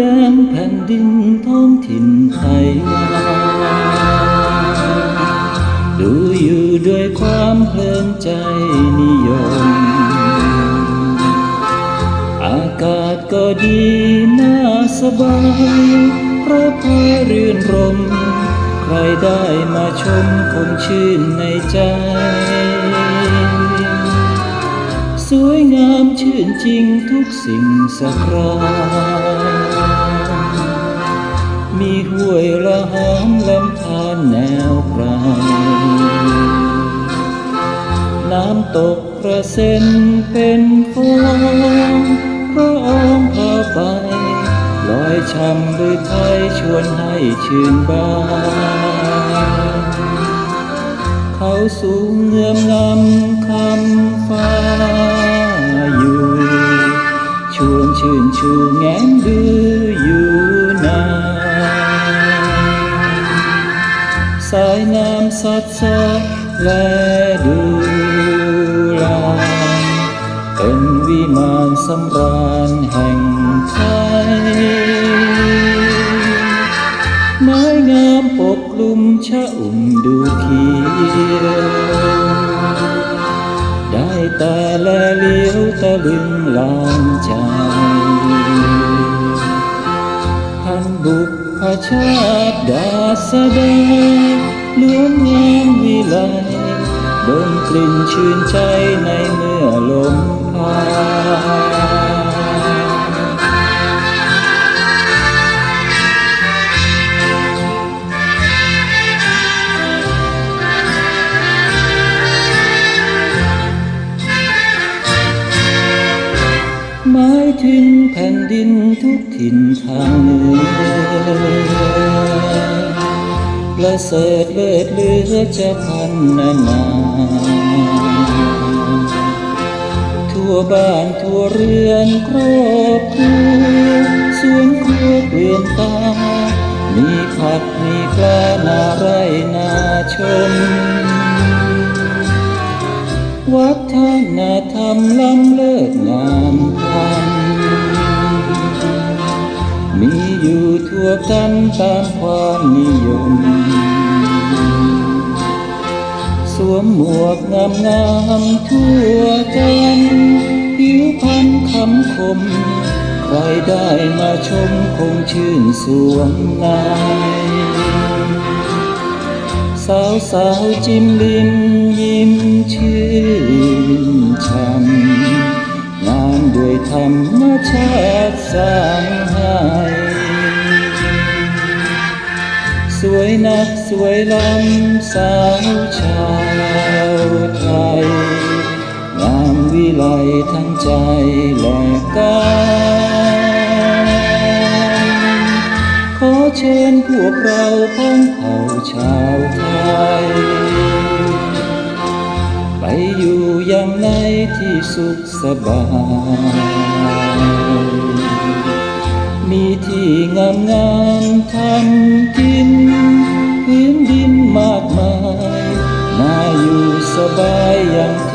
ดงแผ่นดินท้องถิ่นไทย ดูอยู่ด้วยความเพลินใจนิยม อากาศก็ดีน่าสบายพระพารื่นรม ใครได้มาชมคงชื่นในใจ สวยงามชื่นจริงทุกสิ่งสักรา มีห้วยละหามลำธารแนวไกลน้ำตกกระเซ็นเป็นฟองพระองค์พาไปลอยช่ำด้วยไทยชวนให้ชื่นบานเขาสูงเงื่อมงำคำฟ้าอยู่ ชวนชื่นชูแง้มดูอยู่นานายน้ำสัดสดและดูลานเป็นวิมานสำราญแห่งไทยไม้งามปกคลุมชะอุ่มดูเขียวได้แต่แลเลี้ยวตะลึงลานใจพันบุก พชาติดาสดงล้วนงามวิไถึงแผ่นดินทุกถิ่นทางเหนือประเสริฐเลิศเลือจะพันนานาทั่วบ้านทั่วเรือนครอบครัว ทั่วกันตามความนิยม สวมหมวกงามงามทั่วกันผิวพรรณคำคม ใครได้มาชมคงชื่นสวงในสาวสาวจิ้มลิ้มยิ้มชื่นช่ำงามด้วยธรรมชาติ วยนักสวยล้ำสาวชาวไทย งามวิไลทั้งใจและกายขอเชิญพวกเราพ้องเผ่าชาวไทย ไปอยู่อย่างในที่สุขสบาย มีที่งามงามทำกินพื้นดินมากมายน่าอยู่สบายยัง